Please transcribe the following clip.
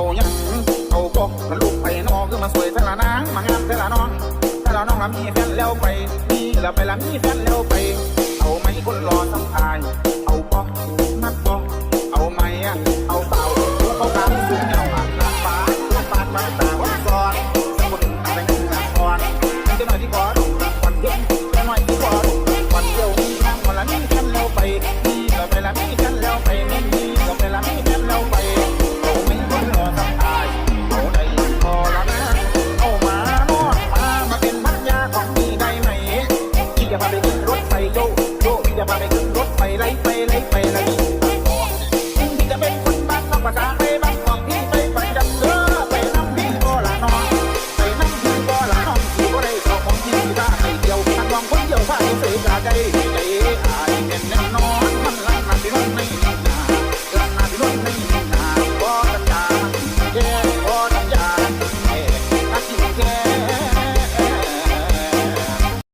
าเงี้ยเอาปกมันลูกไปนอคือมันสวยแต่ละนางมางามแต่ละน้องแต่ละน้องละมีแฟนแล้วไปมีแล้วไปละมีแฟนแล้วไป เอาไหมคนรอสัมภาย เอาบ่นัดบ่เอาไหมอะเอาเปล่าเขาตามสูงแนวปากลาฟ้าตัวปากมาตาวันก่อนสมุนอะไรเงินะก่อนมันจะหน่อยที่ก่อนวันเย็นจะหน่อยที่ก่อนวันเดียวมีทางวันละมีแฟนแล้วไปมีแล้วไปละมี จะพาไปขึ้นรถไปโยโยกพี่จะพาไปขึ้นรถไปไล่